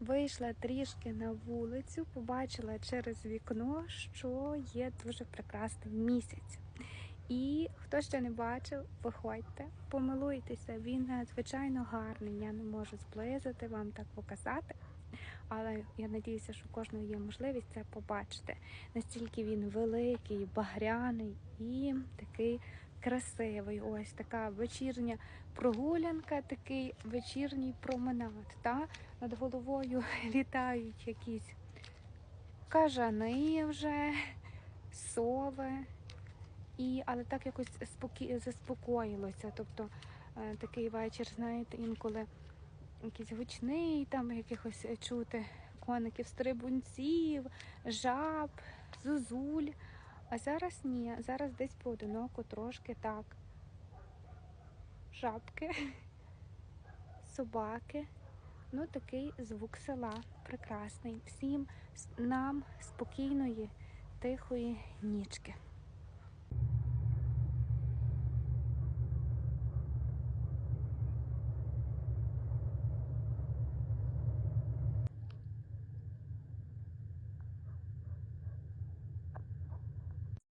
Вийшла трішки на вулицю, побачила через вікно, що є дуже прекрасний місяць. І хто ще не бачив, виходьте, помилуйтеся. Він надзвичайно гарний. Я не можу зблизити вам так показати. Але я надіюся, що кожного є можливість це побачити. Настільки він великий, багряний і такий красивий. Ось така вечірня прогулянка, такий вечірній променад. Та? Над головою літають якісь кажани вже, сови. І, але так якось спокі... заспокоїлося. Тобто е, такий вечір, знаєте, інколи якийсь гучний, там якихось е, чути коників, стрибунців, жаб, зозуль. А зараз ні, зараз десь поодиноко трошки так. Жабки, собаки. Ну, такий звук села прекрасний. Всім нам спокійної, тихої нічки.